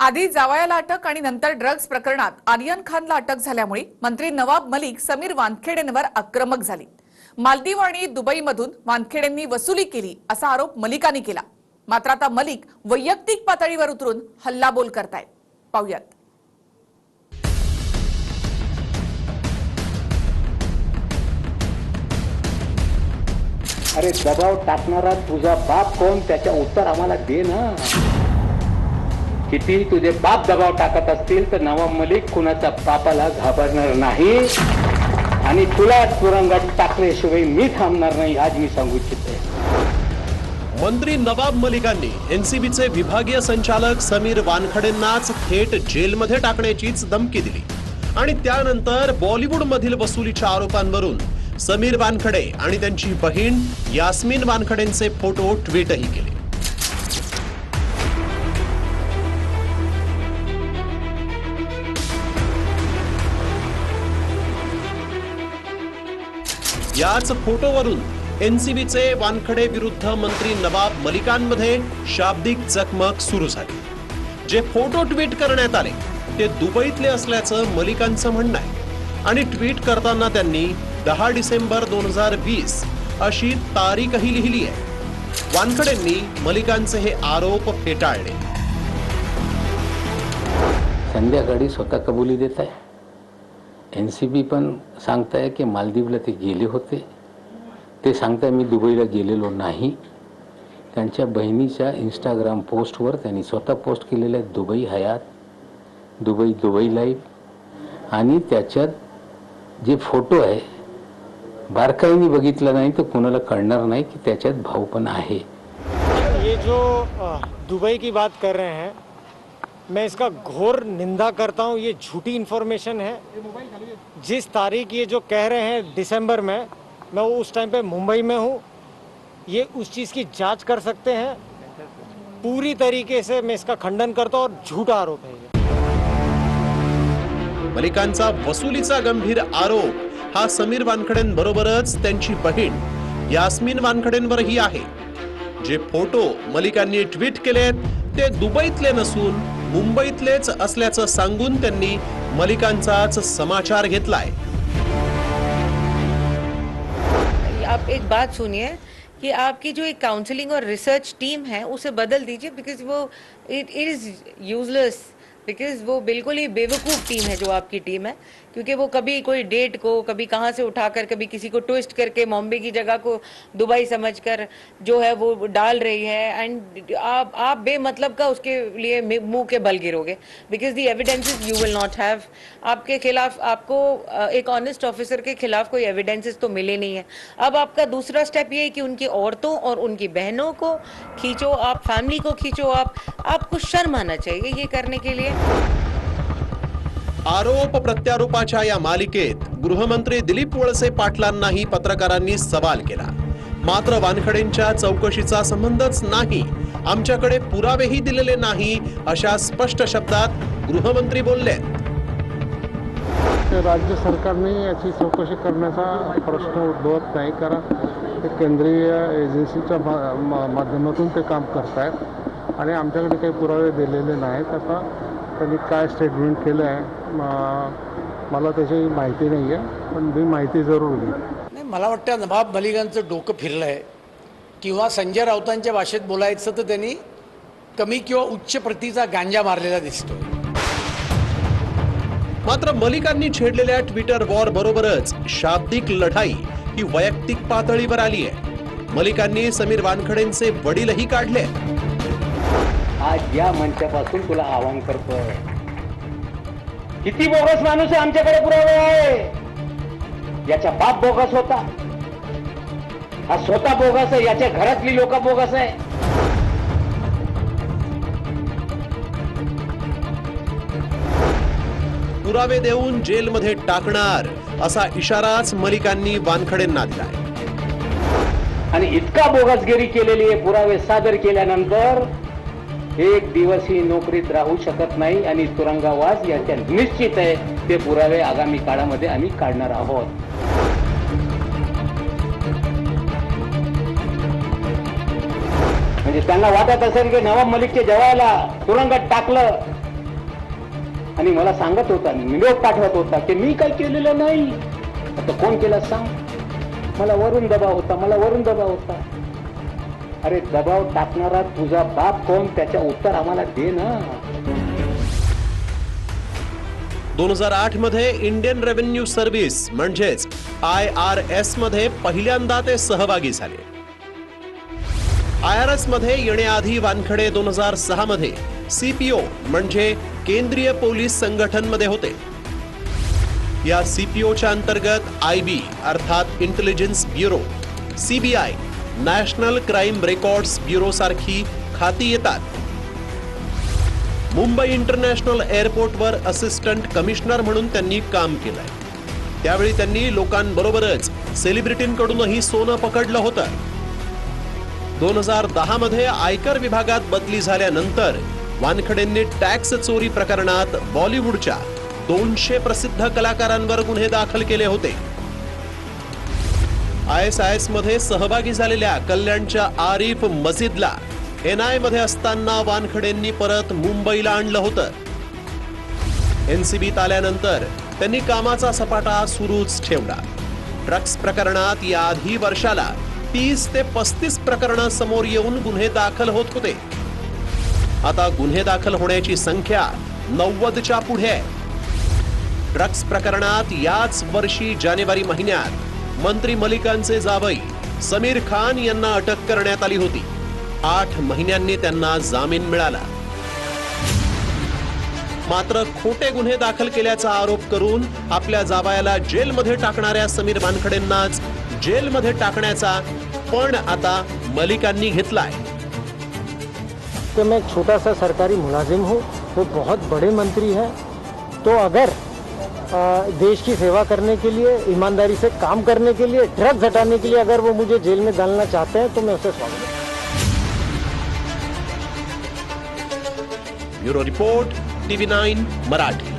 आधी जावयाला अटक आणि नंतर ड्रग्ज प्रकरणात आर्यन खानला अटक झाल्यामुळे मंत्री नवाब मलिक समीर वानखेडेंवर आक्रमक झाली. मालदीव आणि दुबईमधून वानखेडेंनी वसुली केली असा आरोप मलिकांनी केला. मात्र आता मलिक वैयक्तिक पातळीवर उतरून हल्लाबोल करतायत. पाहुयात. अरे दबाव टाकणारा तुझा बाप कोण? त्याच्या उत्तर आम्हाला दे ना. किती तुझे बाप दबाव टाकत असतील तर नवाब मलिक कुणाच्या पापाला घाबरणार नाही. आणि तुला तुरुंगात टाकल्याशिवाय मी थांबणार नाही आज मी सांगू इच्छिते. मंत्री नवाब मलिकांनी एनसीबीचे विभागीय संचालक समीर वानखडेंनाच थेट जेलमध्ये टाकण्याचीच धमकी दिली. आणि त्यानंतर बॉलिवूडमधील वसुलीच्या आरोपांवरून समीर वानखडे आणि त्यांची बहीण यास्मिन वानखडेंचे फोटो ट्विटही केले. याच फोटोवरून एनसीबीचे वानखडे विरुद्ध मंत्री नवाब मलिकांमध्ये शाब्दिक चकमक सुरू झाली. जे फोटो ट्विट करण्यात आले ते दुबईतले असल्याचं मलिकांचं म्हणणं आहे. आणि ट्विट करताना त्यांनी दहा डिसेंबर दोन हजार वीस अशी तारीखही लिहिली आहे. वानखडेंनी मलिकांचे हे आरोप फेटाळले. संध्याकाळी स्वतः कबुली देत आहे. एन सी बी पण सांगताय की मालदीवला ते गेले होते. ते सांगताय मी दुबईला गेलेलो नाही. त्यांच्या बहिणीच्या इंस्टाग्राम पोस्टवर त्यांनी स्वतः पोस्ट केलेलं आहे दुबई हयात दुबई दुबई लाईफ. आणि त्याच्यात जे फोटो आहे बारकाईने बघितलं नाही तर कोणाला कळणार नाही की त्याच्यात भाऊ पण आहे. ये जो दुबई की बात कर रहे हैं मैं इसका घोर निंदा करता हूँ ये झूठी इन्फॉर्मेशन है। जिस तारीख ये जो कह रहे हैं दिसंबर में मैं वो उस टाइम पे मुंबई में हूँ। ये उस चीज़ की जांच कर सकते हैं। पूरी तरीके से मैं इसका खंडन करता हूँ और झूठा आरोप है ये। मलिकांचा वसुलीचा गंभीर आरोप हा समीर वानखडेंबरोबरच त्यांची बहीण यास्मिन वानखडेंवरही आहे. जे फोटो मलिकांनी ट्विट केलेत ते दुबईतले नसून मुंबईतलेच असल्याचं सांगून त्यांनी मलिकांचाच समाचार घेतलाय. आप एक बात सुनिए कि आपकी जो एक काउंसलिंग और रिसर्च टीम है उसे बदल दीजिए बिकॉज वो इट इज यूजलेस बिकॉज़ वो बिल्कुल ही बेवकूफ़ टीम है जो आपकी टीम है। क्योंकि वो कभी कोई डेट को कभी कहाँ से उठाकर, कभी किसी को ट्विस्ट करके बॉम्बे की जगह को दुबई समझकर जो है वो डाल रही है। एंड आप आप बेमतलब का उसके लिए मुँह के बल गिरोगे। Because the evidences you will not have आपके खिलाफ, आपको एक ऑनेस्ट ऑफिसर के खिलाफ कोई एविडेंसेस तो मिले नहीं है। अब आपका दूसरा स्टेप ये है कि उनकी औरतों और उनकी बहनों को खींचो आप फैमिली को खींचो आप। आपको शर्म आना चाहिए ये करने के लिए। आरोप प्रत्यारोपाच्या या मालिकेत गृहमंत्री दिलीप वळसे पाटलांनाही पत्रकारांनी सवाल केला. मात्र वानखडेंच्या चौकशीचा संबंधच नाही आमच्याकडे पुरावेही दिलेले नाही अशा स्पष्ट शब्दात गृहमंत्री बोलले राज्य सरकारने याची चौकशी करण्याचा प्रश्न उद्भवत नाही कारण ते केंद्रीय एजन्सीच्या माध्यमातून ते काम करत आहेत आणि आमच्याकडे काही पुरावे दिलेले नाहीत. आता त्यांनी काय स्टेटमेंट केलं आहे मला त्याची माहिती नाही आहे पण मी माहिती जरूर घेईन नाही मला वाटतं नवाब मलिकांचं डोकं फिरलं आहे किंवा संजय राऊतांच्या भाषेत बोलायचं तर त्यांनी कमी किंवा उच्च प्रतीचा गांजा मारलेला दिसतोय. मात्र मलिकांनी छेडलेल्या ट्विटर वॉर बरोबरच शाब्दिक लढाई ही वैयक्तिक पातळीवर आली आहे मलिकांनी समीर वानखडेंचे वडीलही काढले आज या मंचापासून तुला आवाहन करतोय. किती बोगस माणूस आहे आमच्याकडे पुरावे आहे? याचा बाप बोगस होता. हा स्वतः बोगस आहे याच्या घरातली लोक बोगस आहे. पुरावे देऊन जेलमध्ये टाकणार असा इशाराच मलिकांनी वानखडेंना दिलाय. आणि इतका बोगसगिरी केलेली आहे पुरावे सादर केल्यानंतर एक दिवस ही नोकरीत राहू शकत नाही आणि तुरुंगवास याच्या निश्चित आहे ते पुरावे आगामी काळामध्ये आम्ही काढणार आहोत. म्हणजे त्यांना वाटत असेल की नवाब मलिकच्या जवायला तुरुंगात टाकलं. आणि मला सांगत होता निरोप पाठवत होता की मी काही केलेलं नाही. आता कोण केलं सांग? मला वरून दबाव होता मला वरून दबाव होता. अरे दबाव टाकणारा तुझा बाप कोण? त्याच्या उत्तर आम्हाला दे ना. दोन हजार आठमध्ये इंडियन रेव्हेन्यू सर्व्हिस म्हणजेच आय आर एसमध्ये पहिल्यांदा ते सहभागी झाले. आय आर एसमध्ये येण्याआधी वानखडे दोन हजार सहा मध्ये सीपीओ म्हणजे केंद्रीय पोलीस संघटनमध्ये होते. या सीपीओच्या अंतर्गत आय बी अर्थात intelligence bureau CBI national crime records bureau सारखी खाती येतात. मुंबई इंटरनॅशनल एअरपोर्टवर असिस्टंट कमिशनर म्हणून त्यांनी काम केलंय. त्यावेळी त्यांनी लोकांबरोबरच सेलिब्रिटींकडूनही सोनं पकडलं होतं. दोन हजार दहा मध्ये आयकर विभागात बदली झाल्यानंतर वानखडेंनी टॅक्स चोरी प्रकरणात बॉलिवूडच्या दोनशे प्रसिद्ध कलाकारांवर गुन्हे दाखल केले होते. आय एस आय एसमध्ये सहभागी झालेल्या कल्याणच्या आरिफ मजिदला एन आयमध्ये असताना वानखडेंनी परत मुंबईला आणलं होतं. एनसीबीत आल्यानंतर त्यांनी कामाचा सपाटा सुरूच ठेवला. ड्रग्स प्रकरणात याआधी वर्षाला तीस ते पस्तीस प्रकरणं समोर येऊन गुन्हे दाखल होत होते. आता गुन्हे दाखल होण्याची संख्या नव्वदच्या पुढे ड्रग्स प्रकरणात याच वर्षी जानेवारी महिन्यात मंत्री मलिकांचे जावई समीर खान यांना अटक करण्यात आली होती. आठ महिन्यांनी त्यांना जामीन मिळाला. मात्र खोटे गुन्हे दाखल केल्याचा आरोप करून आपल्या जावयाला जेलमध्ये टाकणाऱ्या समीर वानखडेंनाच जेलमध्ये टाकण्याचा पण आता मलिकांनी घेतलाय. मैं एक छोटा सा सरकारी मुलाजिम हूँ वो बहुत बड़े मंत्री हैं। तो अगर देश की सेवा करने के लिए, ईमानदारी से काम करने के लिए, ड्रग्स हटाने के लिए अगर वो मुझे जेल में डालना चाहते हैं तो मैं उसे स्वागत bureau report, TV nine, Marathi.